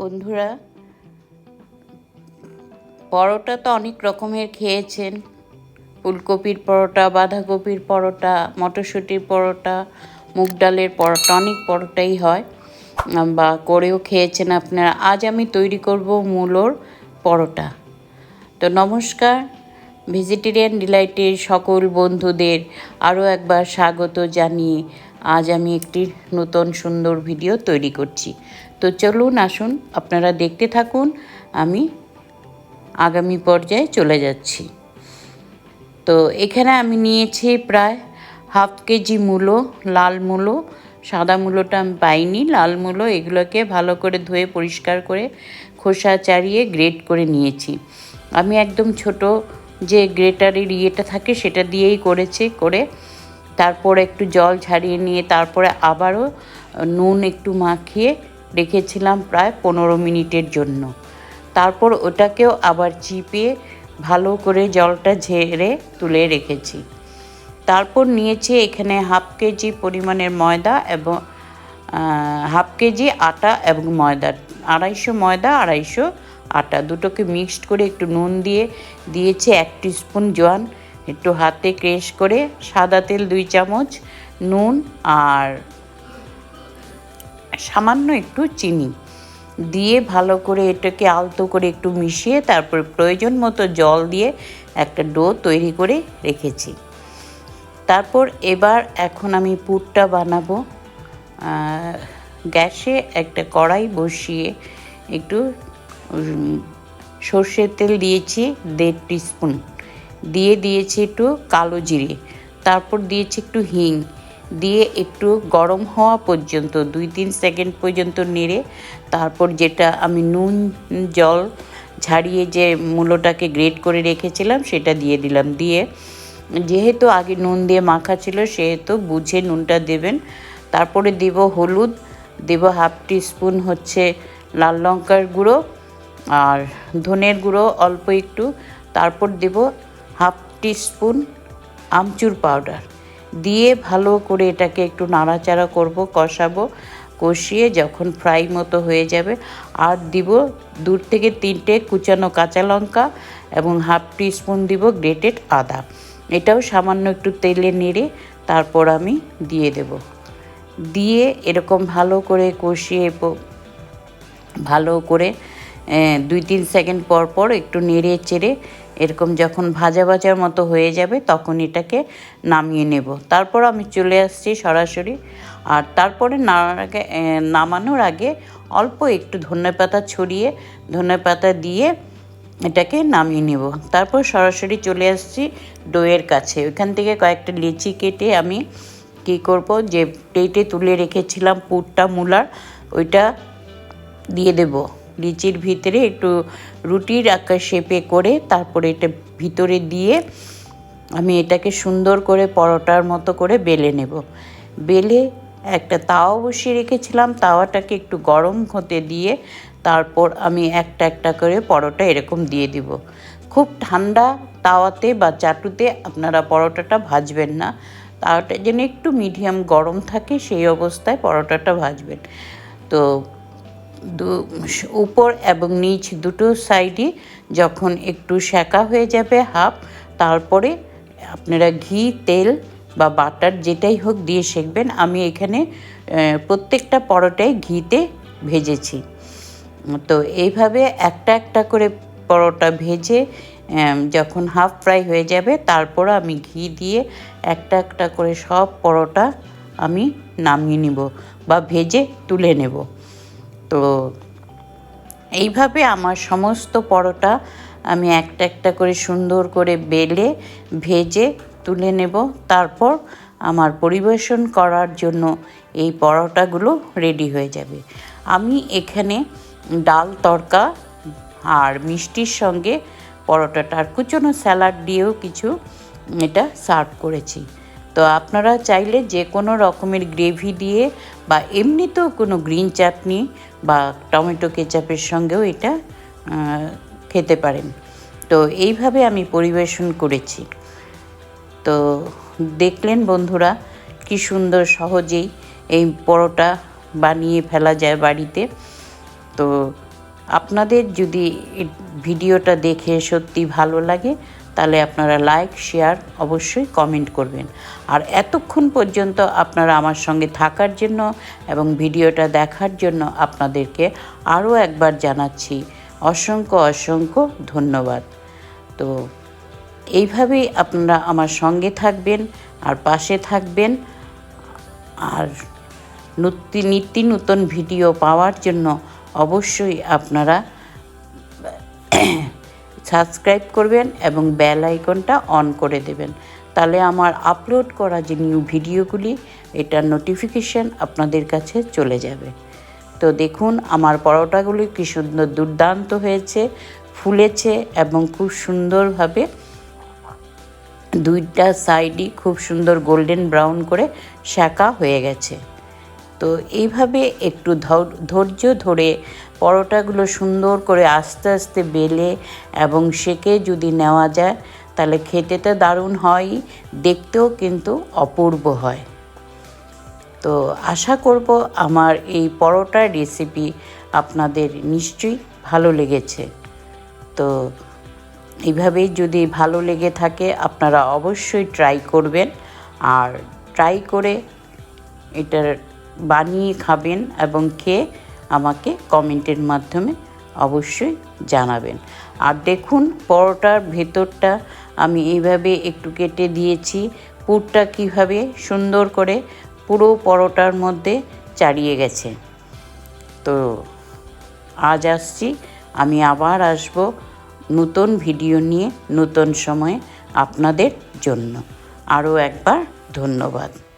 বন্ধুরা, পরোটা তো অনেক রকমের খেয়েছেন। ফুলকপির পরোটা, বাঁধাকপির পরোটা, মটরশুঁটির পরোটা, মুগ ডালের পরোটা, অনেক পরোটাই হয়। বা করেও খেয়েছেন আপনারা। আজ আমি তৈরি করব মূলোর পরোটা। তো নমস্কার ভেজিটেরিয়ান ডিলাইটের সকল বন্ধুদের আরও একবার স্বাগত জানিয়ে আজ আমি একটি নতুন সুন্দর ভিডিও তৈরি করছি। তো চলুন আসুন, আপনারা দেখতে থাকুন, আমি আগামী পর্যায়ে চলে যাচ্ছি। তো এখানে আমি নিয়েছি প্রায় হাফ কেজি মূলো, লাল মূলো, সাদা মূলোটা আমি পাইনি, লাল মূলো এগুলোকে ভালো করে ধুয়ে পরিষ্কার করে খোসা চাড়িয়ে গ্রেট করে নিয়েছি। আমি একদম ছোট যে গ্রেটারের ইয়েটা থাকে সেটা দিয়েই করেছি, করে তারপর একটু জল ছাড়িয়ে নিয়ে তারপরে আবারও নুন একটু মাখিয়ে রেখেছিলাম প্রায় পনেরো মিনিটের জন্য। তারপর ওটাকেও আবার চিপিয়ে ভালো করে জলটা ঝেড়ে তুলে রেখেছি। তারপর নিয়েছি এখানে হাফ কেজি পরিমাণের ময়দা এবং হাফ কেজি আটা এবং ময়দা, আড়াইশো ময়দা, আড়াইশো আটা দুটোকে মিক্সড করে একটু নুন দিয়ে দিয়েছি এক স্পুন জোয়ান। একটু হাতে ক্রেশ করে সাদা তেল দুই চামচ, নুন আর সামান্য একটু চিনি দিয়ে ভালো করে এটাকে আলতো করে একটু মিশিয়ে তারপর প্রয়োজন মতো জল দিয়ে একটা ডো তৈরি করে রেখেছি। তারপর এবার এখন আমি পুরটা বানাবো। গ্যাসে একটা কড়াই বসিয়ে একটু সর্ষের তেল দিয়েছি দেড় স্পুন দিয়ে দিয়েছি একটু কালো জিরে। তারপর দিয়েছি একটু হিং। দিয়ে একটু গরম হওয়া পর্যন্ত, দুই তিন সেকেন্ড পর্যন্ত নেড়ে, তারপর যেটা আমি নুন, জল ছাড়িয়ে যে মূলোটাকে গ্রেট করে রেখেছিলাম, সেটা দিয়ে দিলাম। দিয়ে যেহেতু আগে নুন দিয়ে মাখা ছিল, সেহেতু বুঝে নুনটা দেবেন। তারপরে দেব হলুদ, দেব হাফ স্পুন হচ্ছে লাল লঙ্কার গুঁড়ো আর ধনের গুঁড়ো অল্প একটু, তারপর দেব হাফ স্পুন আমচুর পাউডার। দিয়ে ভালো করে এটাকে একটু নাড়াচাড়া করব, কষাবো, কষিয়ে যখন ফ্রাই মতো হয়ে যাবে, আর দিব দূর থেকে তিনটে কুচানো কাঁচা লঙ্কা এবং হাফ স্পুন দিব গ্রেটেড আদা। এটাও সামান্য একটু তেলে নেড়ে তারপর আমি দিয়ে দেব। দিয়ে এরকম ভালো করে কষিয়ে ভালো করে দুই তিন সেকেন্ড পর পর একটু নেড়ে চেড়ে এরকম যখন ভাজা ভাজার মতো হয়ে যাবে তখন এটাকে নামিয়ে নেব। তারপর আমি চলে আসছি সরাসরি। আর তারপরে আগে নামানোর আগে অল্প একটু ধনেপাতা ছড়িয়ে ধনেপাতা দিয়ে এটাকে নামিয়ে নেব। তারপর সরাসরি চলে আসছি ডোয়ের কাছে। ওইখান থেকে কয়েকটা লিচি কেটে আমি কী করব, যে প্লেটে তুলে রেখেছিলাম পুরটা, মূলার, ওইটা দিয়ে দেব। লিচির ভিতরে একটু রুটির আকার শেপে করে তারপরে এটা ভিতরে দিয়ে আমি এটাকে সুন্দর করে পরোটার মতো করে বেলে নেব। বেলে একটা তাওয়া বসিয়ে রেখেছিলাম, তাওয়াটাকে একটু গরম হতে দিয়ে তারপর আমি একটা একটা করে পরোটা এরকম দিয়ে দিব। খুব ঠান্ডা তাওয়াতে বা চাটুতে আপনারা পরোটাটা ভাজবেন না। তাওয়াটা যেন একটু মিডিয়াম গরম থাকে সেই অবস্থায় পরোটাটা ভাজবেন। তো উপর এবং নিচ দুটো সাইডে যখন একটু সেকা হয়ে যাবে হাফ, তারপরে আপনারা ঘি, তেল বা বাটার যেটাই হোক দিয়ে সেঁকবেন আমি এখানে প্রত্যেকটা পরোটায় ঘিতে ভেজেছি। তো এইভাবে একটা একটা করে পরোটা ভেজে যখন হাফ ফ্রাই হয়ে যাবে, তারপর আমি ঘি দিয়ে একটা একটা করে সব পরোটা আমি নামিয়ে নিব বা ভেজে তুলে নেব। তো এইভাবে আমার সমস্ত পরোটা আমি একটা একটা করে সুন্দর করে বেলে, ভেজে তুলে নেব। তারপর আমার পরিবেশন করার জন্য এই পরোটাগুলো রেডি হয়ে যাবে। আমি এখানে ডাল তড়কা আর মিষ্টির সঙ্গে পরোটাটা আর কুচনো স্যালাড দিয়েও কিছু এটা সার্ভ করেছি। তো আপনারা চাইলে যে কোনো রকমের গ্রেভি দিয়ে বা এমনিতেও কোনো গ্রিন চাটনি বা টমেটো কেচাপের সঙ্গেও এটা খেতে পারেন। তো এইভাবে আমি পরিবেশন করেছি। তো দেখলেন বন্ধুরা, কি সুন্দর সহজেই এই পরোটা বানিয়ে ফেলা যায় বাড়িতে। তো আপনাদের যদি ভিডিওটা দেখে সত্যি ভালো লাগে তাহলে আপনারা লাইক শেয়ার অবশ্যই কমেন্ট করবেন। আর এতক্ষণ পর্যন্ত আপনারা আমার সঙ্গে থাকার জন্য এবং ভিডিওটা দেখার জন্য আপনাদেরকে আরও একবার জানাচ্ছি অসংখ্য অসংখ্য ধন্যবাদ। তো এইভাবেই আপনারা আমার সঙ্গে থাকবেন আর পাশে থাকবেন। আর নিত্য নতুন ভিডিও পাওয়ার জন্য অবশ্যই আপনারা সাবস্ক্রাইব করবেন এবং বেল আইকনটা অন করে দেবেন। তাহলে আমার আপলোড করা যে নিউ ভিডিওগুলি এটার নোটিফিকেশান আপনাদের কাছে চলে যাবে। তো দেখুন, আমার পরোটাগুলি কী সুন্দর দুর্দান্ত হয়েছে, ফুলেছে এবং খুব সুন্দরভাবে দুইটা সাইডই খুব সুন্দর গোল্ডেন ব্রাউন করে শাঁকা হয়ে গেছে। তো এইভাবে একটু ধৈর্য ধরে পরোটাগুলো সুন্দর করে আস্তে আস্তে বেলে এবং সেকে যদি নেওয়া যায়, তাহলে খেতে তো দারুণ হয়, দেখতেও কিন্তু অপূর্ব হয়। তো আশা করব আমার এই পরোটার রেসিপি আপনাদের নিশ্চয়ই ভালো লেগেছে। তো এইভাবেই যদি ভালো লেগে থাকে, আপনারা অবশ্যই ট্রাই করবেন। আর ট্রাই করে এটার বানিয়ে খাবেন এবং খেয়ে আমাকে কমেন্টের মাধ্যমে অবশ্যই জানাবেন। আর দেখুন, পরোটার ভেতরটা আমি এইভাবে একটু কেটে দিয়েছি। পুরটা কীভাবে সুন্দর করে পুরো পরোটার মধ্যে চারিয়ে গেছে। তো আজ আসছি, আমি আবার আসব নতুন ভিডিও নিয়ে, নতুন সময়ে আপনাদের জন্য। আরও একবার ধন্যবাদ।